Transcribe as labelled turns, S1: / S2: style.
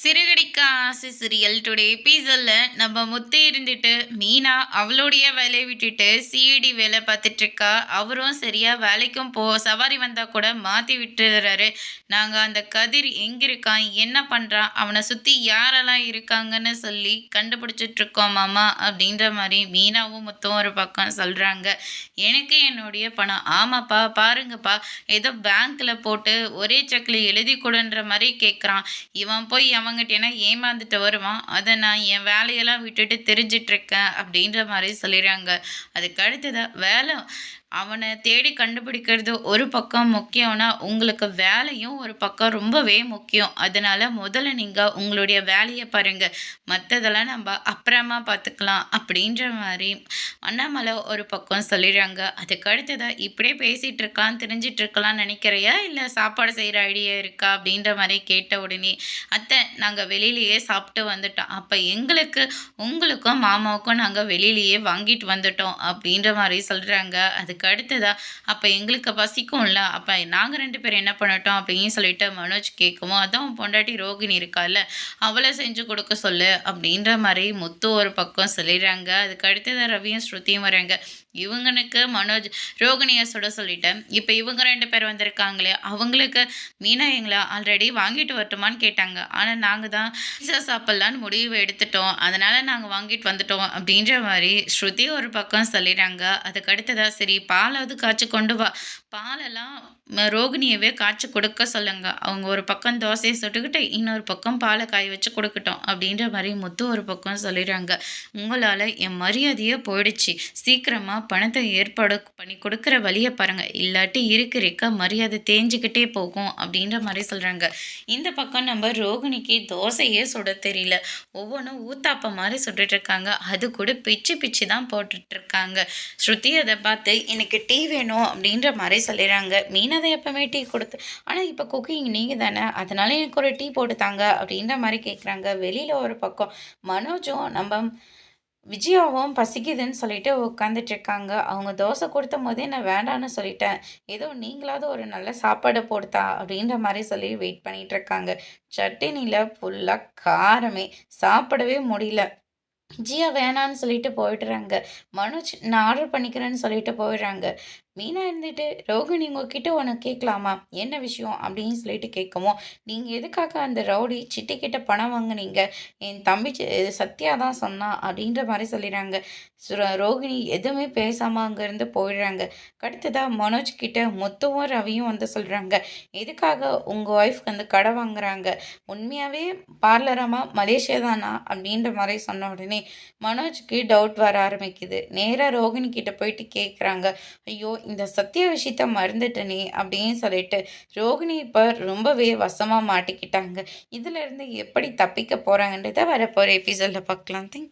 S1: சிறுகடிக்க ஆசை serial today எபிசோடில் நம்ம முத்து இருந்துட்டு மீனா அவளுடைய வேலையை விட்டுட்டு சிஐடி வேலை பார்த்துட்ருக்கா அவரும் சரியாக வேலைக்கும் போ சவாரி வந்தால் கூட மாற்றி விட்டுறாரு. நாங்கள் அந்த கதிர் எங்கே இருக்கான்? என்ன பண்ணுறான் அவனை சுற்றி யாரெல்லாம் இருக்காங்கன்னு சொல்லி கண்டுபிடிச்சிட்ருக்கோம் மாமா அப்படின்ற மாதிரி மீனாவும் முத்தும் ஒரு பக்கம் சொல்கிறாங்க எனக்கு என்னுடைய பணம். ஆமாப்பா பாருங்கப்பா. ஏதோ பேங்க்கில் போட்டு ஒரே செக்கில் எழுதி கொடுன்ற மாதிரி கேட்குறான் இவன் போய் அவங்ககிட்ட ஏமாந்துட்டு வருவான்? அதை நான் என் வேலையெல்லாம் விட்டுட்டு தெரிஞ்சிட்ருக்கேன் அப்படின்ற மாதிரி சொல்லிடுறாங்க. அதுக்கு அடுத்ததாக வேலை அவனை தேடி கண்டுபிடிக்கிறது ஒரு பக்கம் முக்கியம்னா உங்களுக்கு வேலையும் ஒரு பக்கம் ரொம்பவே முக்கியம். அதனால் முதல்ல நீங்கள் உங்களுடைய வேலையை பாருங்கள் மற்றதெல்லாம் நம்ம அப்புறமா பார்த்துக்கலாம் அப்படின்ற மாதிரி அண்ணாமலை ஒரு பக்கம் சொல்லிடுறாங்க. அதுக்கு அடுத்ததாக இப்படியே பேசிகிட்டு இருக்கான் தெரிஞ்சிட்டு இருக்கலாம்னு நினைக்கிறையா? இல்லை சாப்பாடு செய்கிற ஐடியா இருக்கா? அப்படின்ற மாதிரி கேட்ட உடனே அத்தை நாங்கள் வெளியிலேயே சாப்பிட்டு வந்துட்டோம். அப்போ எங்களுக்கு உங்களுக்கும் மாமாவுக்கும் நாங்கள் வெளியிலேயே வாங்கிட்டு வந்துட்டோம் அப்படின்ற மாதிரி சொல்கிறாங்க அதுக்கு அதுக்கு அடுத்ததா அப்போ எங்களுக்கு பசிக்கும்ல அப்போ நாங்கள் ரெண்டு பேரும் என்ன பண்ணட்டோம் அப்படின்னு சொல்லிட்டு மனோஜ் கேட்கவும் அதான் பொண்டாட்டி ரோகிணி இருக்கால அவளை செஞ்சு கொடுக்க சொல்லு அப்படின்ற மாதிரி முத்து ஒரு பக்கம் சொல்லிடுறாங்க. அதுக்கு அடுத்ததாக ரவியும் ஸ்ருதியும் வராங்க. இவங்கனுக்கு மனோஜ் ரோகிணியை சுட சொல்லிட்டேன் இப்போ இவங்க ரெண்டு பேர் வந்திருக்காங்களே அவங்களுக்கு மீனா எங்களை ஆல்ரெடி வாங்கிட்டு வரட்டுமான்னு கேட்டாங்க. ஆனால் நாங்கள் தான் பீஸா சாப்பிட்லான்னு முடிவு எடுத்துட்டோம். அதனால் நாங்கள் வாங்கிட்டு வந்துட்டோம் அப்படின்ற மாதிரி ஸ்ருதி ஒரு பக்கம் சொல்லிடுறாங்க. அதுக்கு அடுத்ததாக சரி பாலாவது காய்ச்சி கொண்டு வா. பாலெல்லாம் ரோகிணியவே காய்ச்சி கொடுக்க சொல்லுங்க. அவங்க ஒரு பக்கம் தோசையை சுட்டுக்கிட்டு இன்னொரு பக்கம் பாலை காய வச்சு கொடுக்கட்டும் அப்படின்ற மாதிரி முத்து ஒரு பக்கம் சொல்லிடுறாங்க. உங்களால் என் மரியாதையே போயிடுச்சு. சீக்கிரமாக பணத்தை ஏற்பாடு பண்ணி கொடுக்குற வழியை பாருங்கள் இல்லாட்டி இருக்க இருக்க மரியாதை தேஞ்சிக்கிட்டே போகும் அப்படின்ற மாதிரி சொல்கிறாங்க இந்த பக்கம் நம்ம ரோகிணிக்கு தோசையே சுட தெரியல. ஒவ்வொன்றும் ஊத்தாப்ப மாதிரி சுட்டுட்ருக்காங்க அது கூட பிச்சு பிச்சு தான் போட்டுட்ருக்காங்க ஸ்ருதி அதை பார்த்து எனக்கு டீ வேணும் அப்படின்ற மாதிரி சொல்லிடுறாங்க. மீனதை எப்போவுமே டீ கொடுத்து. ஆனால் இப்போ குக்கிங் நீங்கள் தானே அதனால எனக்கு ஒரு டீ போட்டு தாங்க அப்படின்ற மாதிரி கேட்குறாங்க வெளியில் ஒரு பக்கம் மனோஜும் நம்ம விஜயாவும் பசிக்குதுன்னு சொல்லிட்டு உட்காந்துட்டு இருக்காங்க. அவங்க தோசை கொடுத்த போதே நான் வேண்டான்னு சொல்லிட்டேன். ஏதோ நீங்களாவது ஒரு நல்ல சாப்பாடு போடுத்தா அப்படின்ற மாதிரி சொல்லி வெயிட் பண்ணிட்டு இருக்காங்க. சட்டினியில் ஃபுல்லாக காரமே. சாப்பிடவே முடியல. ஜியா வேணான்னு சொல்லிட்டு போயிடுறாங்க. மனோஜ் நான் ஆர்டர் பண்ணிக்கிறேன்னு சொல்லிட்டு போயிடுறாங்க. மீனா இருந்துட்டு ரோகிணி உங்ககிட்ட ஒன்று கேட்கலாமா என்ன விஷயம்? அப்படின்னு சொல்லிட்டு கேட்கவும் நீங்கள் எதுக்காக அந்த ரவுடி சிட்டிக்கிட்ட பணம் வாங்கினீங்க? என் தம்பி சத்யா தான் சொன்னான் அப்படின்ற மாதிரி சொல்லிடுறாங்க. ரோகிணி எதுவுமே பேசாமல் அங்கேருந்து போயிடுறாங்க. அடுத்ததாக மனோஜ் கிட்ட மொத்தமும் ரவியும் வந்து சொல்கிறாங்க எதுக்காக உங்கள் ஒய்ஃப்க்கு வந்து கடை வாங்குறாங்க? உண்மையாகவே பார்லரமா மலேசியா தானா? அப்படின்ற மாதிரி சொன்ன உடனே மனோஜ்க்கு டவுட் வர ஆரம்பிக்குது. நேராக ரோகிணி கிட்ட போயிட்டு கேட்குறாங்க ஐயோ இந்த சத்திய விஷயத்த மறந்துட்டனே அப்படின்னு சொல்லிட்டு ரோகிணி இப்போ ரொம்பவே வசமாக மாட்டிக்கிட்டாங்க. இதுலேருந்து எப்படி தப்பிக்க போகிறாங்கன்றத வரப்போகிற எபிசோடில் பார்க்கலாம் தேங்க்